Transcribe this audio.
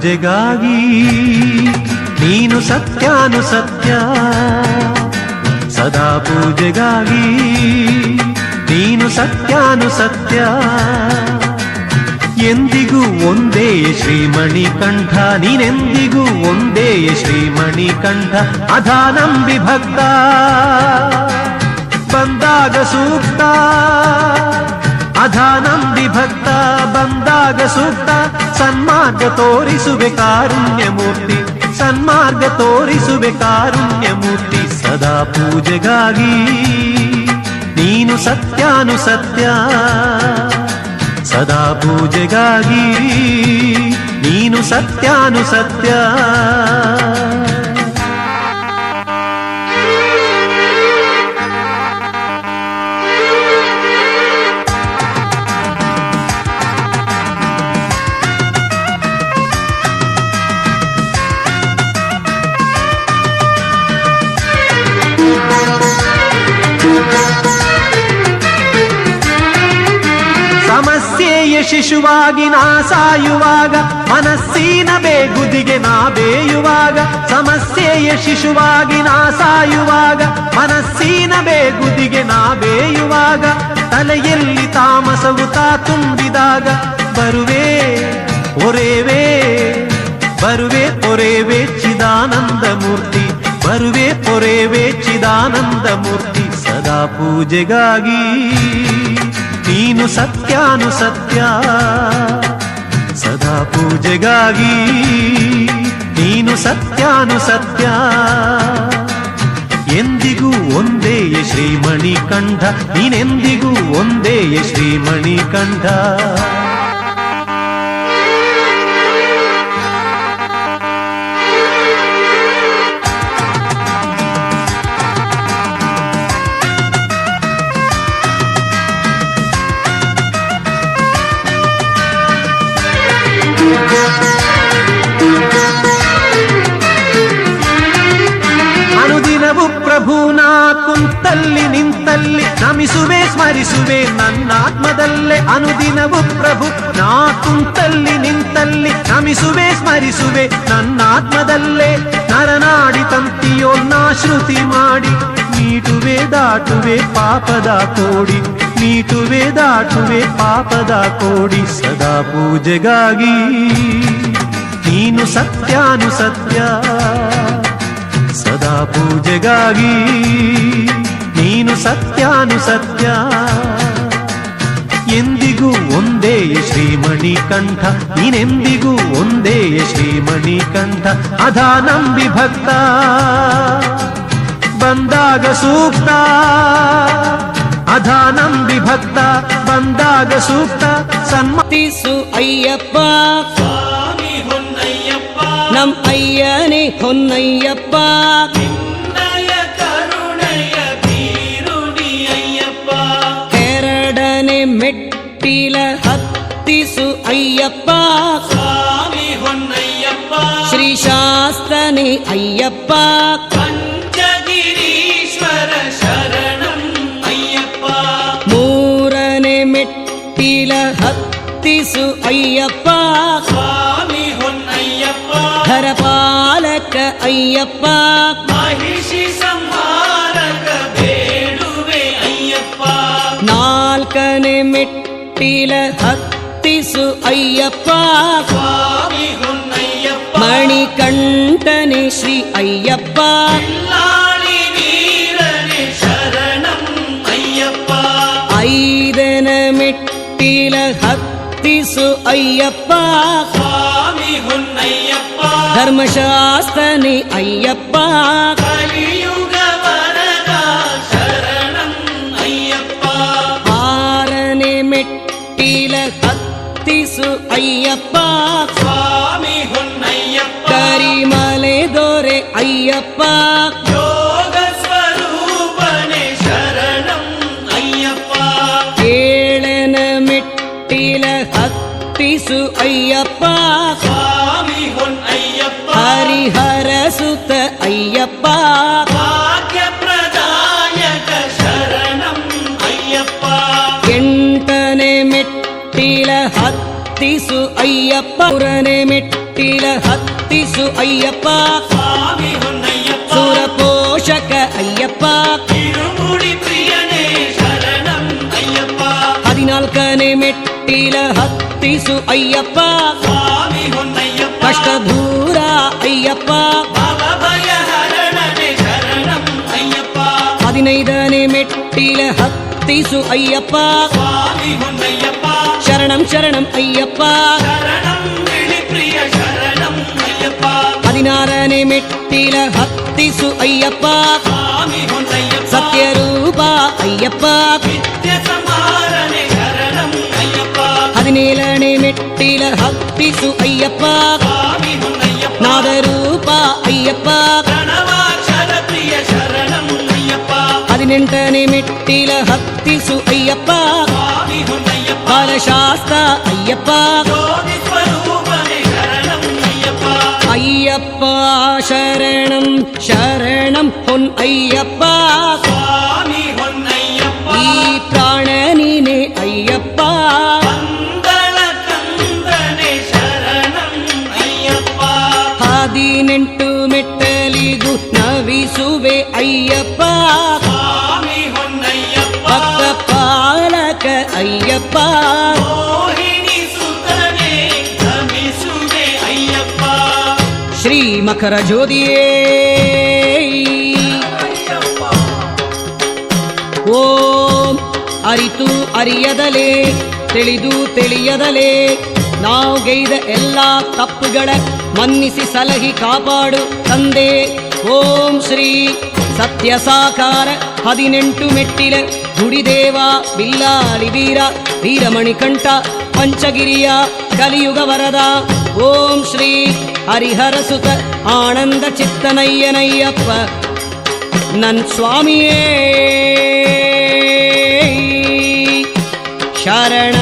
पूजेगागी ನೀನು ಸತ್ಯಾನು ಸತ್ಯ ಸದಾ ಪೂಜೆಗಾಗಿ ನೀನು ಸತ್ಯಾನು ಸತ್ಯ ಎಂದಿಗೂ ಒಂದೇ ಶ್ರೀಮಣಿ ಕಂಠ ನೀನೆಂದಿಗೂ ಒಂದೇ ಶ್ರೀಮಣಿ ಕಂಠ ಅಧಾನಂಬಿ ಭಕ್ತ. ಬಂದಾಗ ಸೂಕ್ತ, ಅಧಾನಂಬಿ ಭಕ್ತ. ಬಂದಾಗ ಸೂಕ್ತ, ಸನ್ಮಾರ್ಗ ತೋರಿಸುವೆ ಕಾರುಣ್ಯ ಮೂರ್ತಿ ಸನ್ಮಾರ್ಗ ತೋರಿಸುವೆ ಕಾರುಣ್ಯ ಮೂರ್ತಿ ಸದಾ ಪೂಜೆಗಾಗಿ. ನೀನು ಸತ್ಯಾನು ಸತ್ಯ ಸದಾ ಪೂಜೆಗಾಗಿ. ನೀನು ಸತ್ಯಾನು ಸತ್ಯ ಶಿಶುವಾಗಿ ನಾ ಸಾಯುವಾಗ, ಮನಸ್ಸಿನ ಬೇಗುದಿಗೆ ನಾ ಬೇಯುವಾಗ ಸಮಸ್ಯೆಯ ಶಿಶುವಾಗಿ ನಾ ಸಾಯುವಾಗ, ಮನಸ್ಸಿನ ಬೇಗುದಿಗೆ ನಾ ಬೇಯುವಾಗ, ತಲೆಯಲ್ಲಿ ತಾಮಸವು ತಾ ತುಂಬಿದಾಗ, ಬರುವೆ, ಒರೇವೆ, ಬರುವೆ ಪೊರೆವೆ ಚಿದಾನಂದ ಮೂರ್ತಿ ಬರುವೆ ಪೊರೆವೆ ಚಿದಾನಂದ ಮೂರ್ತಿ ಸದಾ ಪೂಜೆಗಾಗಿ. ನೀನು ಸತ್ಯಾನು ಸತ್ಯ ಸದಾ ಪೂಜೆಗಾಗಿ ನೀನು ಸತ್ಯಾನು ಸತ್ಯ ಎಂದಿಗೂ ಒಂದೇ ಶ್ರೀಮಣಿ ಕಂಠ ನೀನೆಂದಿಗೂ ಒಂದೇ ಶ್ರೀಮಣಿ ಕಂಠ ನಿಂತಲ್ಲಿ ನಮಿಸುವೆ, ಸ್ಮರಿಸುವೆ, ನನ್ನಾತ್ಮದಲ್ಲೇ ಅನುದಿನವು ಪ್ರಭು. ನಾ ಕುಂತಲ್ಲಿ ನಿಂತಲ್ಲಿ ನಮಿಸುವೆ, ಸ್ಮರಿಸುವೆ, ನನ್ನಾತ್ಮದಲ್ಲೇ ನರನಾಡಿ ತಂತಿಯೊನ್ನ ಶ್ರುತಿ ಮಾಡಿ. ನೀಟುವೆ, ದಾಟುವೆ, ಪಾಪದ ಕೋಡಿ. ನೀಟುವೆ, ದಾಟುವೆ, ಪಾಪದ ಕೋಡಿ. ಸದಾ ಪೂಜೆಗಾಗಿ ನೀನು ಸತ್ಯಾನು ಸತ್ಯ. ಸದಾ ಪೂಜೆಗಾಗಿ ನೀನು ಸತ್ಯಾನು ಸತ್ಯ ಎಂದಿಗೂ ಒಂದೇ ಶ್ರೀಮಣಿ ಕಂಠ ನೀನೆಂದಿಗೂ ಒಂದೇ ಶ್ರೀಮಣಿ ಕಂಠ ಅಧಾ ನಂಬಿ ಭಕ್ತ ಬಂದಾಗ ಸೂಕ್ತ ಅಧಾ ನಂಬಿ ಭಕ್ತ ಬಂದಾಗ ಸೂಕ್ತ ಸನ್ಮ ತೀಸು ಅಯ್ಯಪ್ಪ ಸ್ವಾಮಿ ಹೊನ್ನಯ್ಯಪ್ಪ ನಮ್ ಅಯ್ಯನೇ ಹೊನ್ನಯ್ಯಪ್ಪ மெட்டில ஹத்திசு ஐயப்பா. சுவாமி ஐயப்பா ஸ்ரீ சாஸ்தனி ஐயப்பா. பஞ்சகிரீஸ்வர சரணம் ஐயப்பா. மூரனே மெட்டில ஹத்திசு ஐயப்பா. சுவாமி ஐயப்பா ஹரபாலக ஐயப்பா. மகிஷி சம்பா. ನಾಲ್ಕನೇ ಮೆಟ್ಟಿಲ ಹತ್ತಿಸು ಅಯ್ಯಪ್ಪ ಸ್ವಾಮಿ ಹೊನ್ನಯ್ಯಪ್ಪ ಮಣಿಕಂಠನೆ ಶ್ರೀ ಅಯ್ಯಪ್ಪ ಲಾಳಿ ವೀರನೆ ಶರಣಂ ಅಯ್ಯಪ್ಪ ಐದನ ಮೆಟ್ಟಿಲ ಹತ್ತಿಸು ಅಯ್ಯಪ್ಪ ಸ್ವಾಮಿ ಹೊನ್ನಯ್ಯಪ್ಪ ಧರ್ಮಶಾಸ್ತ್ರನೆ ಅಯ್ಯಪ್ಪ கையில அத்திசு ஐயப்பா. சுவாமி கரிமலை தோரே ஐயப்பா. ஐயப்பா. சுவாமி ஐயப்பா ஹரிஹர சுத்த ஐயப்பா. ಮೆಟ್ಟಿಲ ಹತ್ತಿಸು ಅಯ್ಯಪ್ಪ ಪುರನೆ ಮೆಟ್ಟಿಲ ಹತ್ತಿಸು ಅಯ್ಯಪ್ಪ சுவாமி பொன் ஐயப்பா ಸುರ ಪೋಷಕ ಅಯ್ಯಪ್ಪ திருமுடி பிரியனே சரணம் ஐயப்பா ಹದಿನಾಲ್ಕನೆ ಮೆಟ್ಟಿಲ ಹತ್ತಿಸು ಅಯ್ಯಪ್ಪ சுவாமி பொன் ஐயப்பா ಕಷ್ಟ ದೂರ ಅಯ್ಯಪ್ಪ பவபயஹரணனே சரணம் ஐயப்பா ಹದಿನೈದನೆ ಮೆಟ್ಟಿಲ ಹತ್ತಿಸು ಅಯ್ಯಪ್ಪ சரணம் சரணம் ஐயப்பா. பதினாறனை மெட்டில பக்தி சு ஐயப்பா. சத்யரூபா ஐயப்பா. பதினேழனை மெட்டில பக்தி சு ஐயப்பா. நாதரூபா ஐயப்பா. பதினெட்டனை மெட்டில பக்தி சு ஐயப்பா. பொன் ஐயப்பா ಬಾಲಶಾಸ್ತ್ರ ಅಯ್ಯಪ್ಪ ஜோதி ஸ்வரூபனே சரணம் ஐயப்பா ಅಯ್ಯಪ್ಪ ಶರಣಂ ಶರಣಂ ಹೊನ್ ಅಯ್ಯಪ್ಪ சுவாமி பொன் ஐயப்பா ಈ ಪ್ರಾಣ ನೀನೆ ಅಯ್ಯಪ್ಪ பந்தள கந்தனே சரணம் ஐயப்பா ಹದಿನೆಂಟು ಮೆಟ್ಟಲಿಗೂ ನವಿಸುವೆ ಅಯ್ಯಪ್ಪ ಅಯ್ಯಪ್ಪ. ಶ್ರೀ ಮಕರ ಜ್ಯೋತಿಯೇ. ಓಂ ಅರಿತು ಅರಿಯದಲೇ ತಿಳಿದು ತಿಳಿಯದಲೇ ನಾವು ಗೈದ ಎಲ್ಲ ತಪ್ಪುಗಳ ಮನ್ನಿಸಿ ಸಲಹಿ ಕಾಪಾಡು ತಂದೆ. ಓಂ ಶ್ರೀ ಸತ್ಯ ಸಾಕಾರ ಹದಿನೆಂಟು ಮೆಟ್ಟಿಲ ಗುಡಿದೇವ ಬಿಲ್ಲಾಲಿ ವೀರ ವೀರಮಣಿಕಂಠ ಪಂಚಗಿರಿಯ ಕಲಿಯುಗ ವರದ ಓಂ ಶ್ರೀ ಹರಿಹರ ಸುತ ಆನಂದ ಚಿತ್ತನಯ್ಯನಯ್ಯಪ್ಪ ನನ್ ಸ್ವಾಮಿಯೇ ಶರಣ